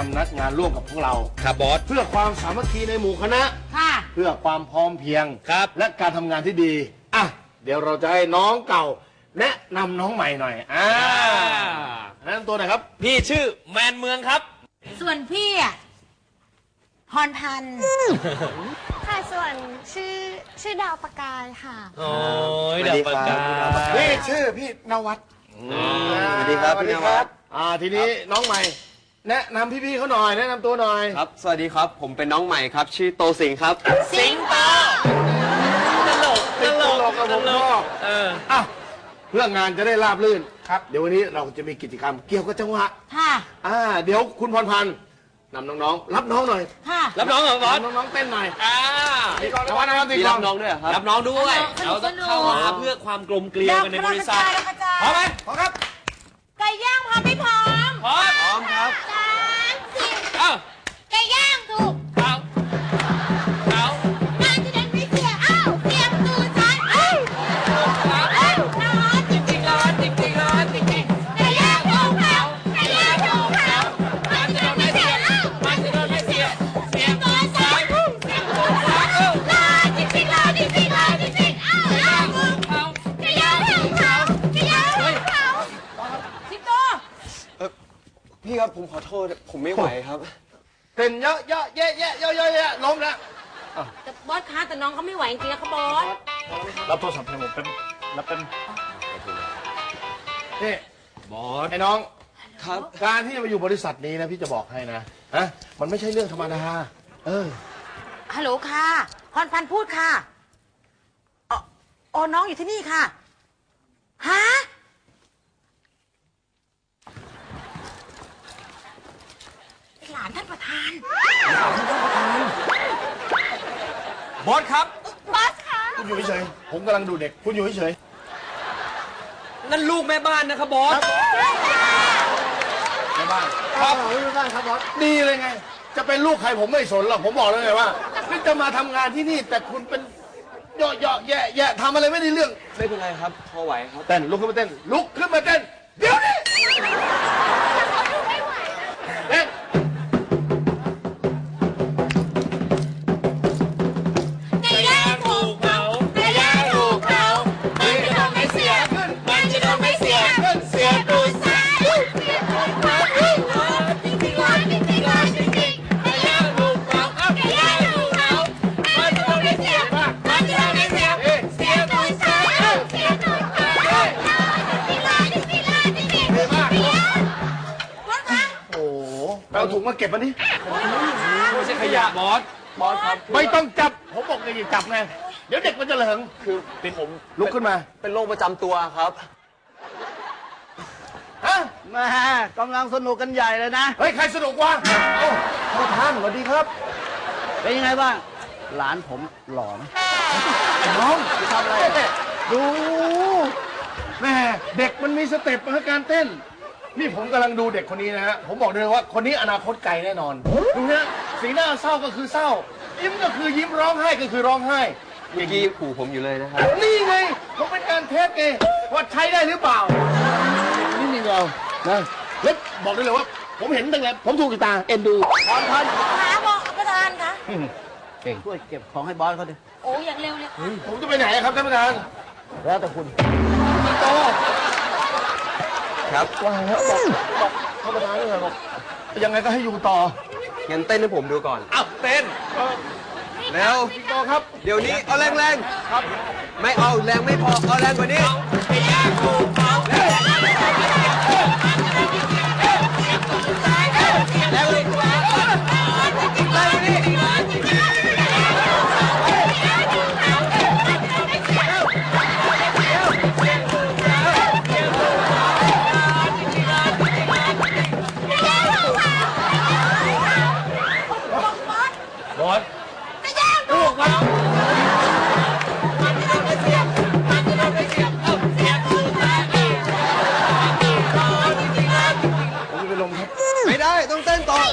ทำนัดงานร่วมกับพวกเรา ครับบอส เพื่อความสามัคคีในหมู่คณะ ค่ะ เพื่อความพร้อมเพรียง ครับ และการทำงานที่ดี อะ เดี๋ยวเราจะให้น้องเก่า แนะนำน้องใหม่หน่อย อ่าแนะนำตัวหน่อยครับ พี่ชื่อแมนเมืองครับ ส่วนพี่อะพรพันธ์ค่ะส่วนชื่อชื่อดาวประกายค่ะ โอ้ยเดี๋ยวปากกานี่ชื่อพี่นวัดสวัสดีครับสวัสพี่ดีนควัรัดบอ่า ทีนี้น้องใหม่ แนะนำพี่ๆเขาหน่อย แนะนำตัวหน่อย ครับ สวัสดีครับ ผมเป็นน้องใหม่ครับ ชื่อโตสิงห์ครับ สิงโตตลกตลกตลกกับผมชอบเอออะเพื่องานจะได้ราบรื่นครับ เดี๋ยววันนี้เราจะมีกิจกรรมเกี่ยวกับจังหวะค่ะ อ่า เดี๋ยวคุณพรพันธ์นำน้องๆ รับน้องหน่อยค่ะ รับน้องเหรอบอสนำน้องๆเต้นหน่อยอ่าตีกลองนวัดนะครับตีมีกลรัองบน้องด้วยเหรอครับ รับน้องด้วย สนุเรากต้องสนุก เข้ามาเพื่อความกลมเกลียวกันในบริษัทดาวกระจายพร้อมไหมพร้อมครับ ไก่ย่างพร้อมไม่พร้อม พร้อม พร้อมครับ สามสี่ เอ้า ไก่ย่างถูกเอาเอางานจะเดินไม่เสียอ้าวเสียประตูซ้ายอ้าวอ้าวร้อนจจริงๆร้อนจริงๆร้อนจริงๆไก่ย่างถูกเผาไก่ย่างถูกเผามันจะเดินไม่เสียอ้าวมันจะโดนไม่เสียเสียตัวซ้ายเสียตัวซ้ายร้อนจริงๆร้อนจริงๆร้อนจริงๆอ้าวอ้าวเอาไก่ย่างถูกเผาไก่ย่างถูกเผาสิงโต พี่ครับผมขอโทษผมไม่ไหวครับ เต้นเยอะเยอะแยะแยะเยอะเยอะแยะล้มแล้วแต่บอสคะแต่น้องเขาไม่ไหวจริงๆนะเขาบอสรับโทรศัพท์ให้ผมเป็นรับเป็นนี่บอสไอ้น้อง ครับ การที่จะมาอยู่บริษัทนี้นะพี่จะบอกให้นะฮะมันไม่ใช่เรื่องธรรมดาเออฮัลโหลค่ะพรพันพูดค่ะอ๋อน้องอยู่ที่นี่ค่ะฮะ หลาน ท่านประธานบอสครับ บอสคะคุณอยู่เฉยๆผมกำลังดูเด็ก คุณอยู่เฉยนั่นลูกแม่บ้านนะครับบอส ๆในบ้านครับในบ้านครับบอสดีเลยไง จะเป็นลูกใครผมไม่สนหรอก ผมบอกเลยไงว่านี่จะมาทำงานที่นี่ แต่คุณเป็นเยาะเยาะแย่แย่ทำอะไรไม่ได้เรื่อง ไม่เป็นไรครับ พอไหวครับ เต้นลุกขึ้นมาเต้น ลุกขึ้นมาเต้น เดี๋ยวนี้ เอาถุงมาเก็บมันดิไม่ใช่ขยะบอส บอสครับไม่ต้องจับ ผมบอกเลยอย่าจับไง เดี๋ยวเด็กมันจะเหลิงคือเป็นผมลุกขึ้นมา เป็นโรคประจำตัวครับ ฮะ แม่กำลังสนุกกันใหญ่เลยนะ เฮ้ย ใครสนุกวะเอ้าท่านประธานสวัสดีครับ เป็นยังไงบ้าง หลานผมหล่อไหมไอ้น้องจะทำอะไร ดู แม่เด็กมันมีสเต็ปนะการเต้น นี่ผมกำลังดูเด็กคนนี้นะฮะ ผมบอกเลยว่าคนนี้อนาคตไกลแน่นอน ดูนะสีหน้าเศร้าก็คือเศร้า ยิ้มก็คือยิ้มร้องไห้ก็คือร้องไห้ เมื่อกี้ขู่ผมอยู่เลยนะครับ นี่ไงผมเป็นการเทสไงว่าใช้ได้หรือเปล่า นี่นี่เรานะแล้วบอกได้เลยว่า ผมเห็นตั้งแต่ผมถูกกับตาเอ็นดูพรพันธ์หาบอกประธานคะช่วยเก็บของให้บอสเขาดิโอ้ยอย่างเร็วเลยผมจะไปไหนอะครับท่านประธานแล้วแต่คุณโต ครับ ว่าแล้วบอกบอกท่านประธานเลยบอกยังไงก็ให้อยู่ต่องั้นเต้นให้ผมดูก่อน อ้าวเต้นเร็วพี่โตครับเดี๋ยวนี้เอาแรงแรงๆครับไม่เอาแรงไม่พอ เอาแรงกว่านี้ไก่ย่างถูกเผา mày đây tôi tên toàn.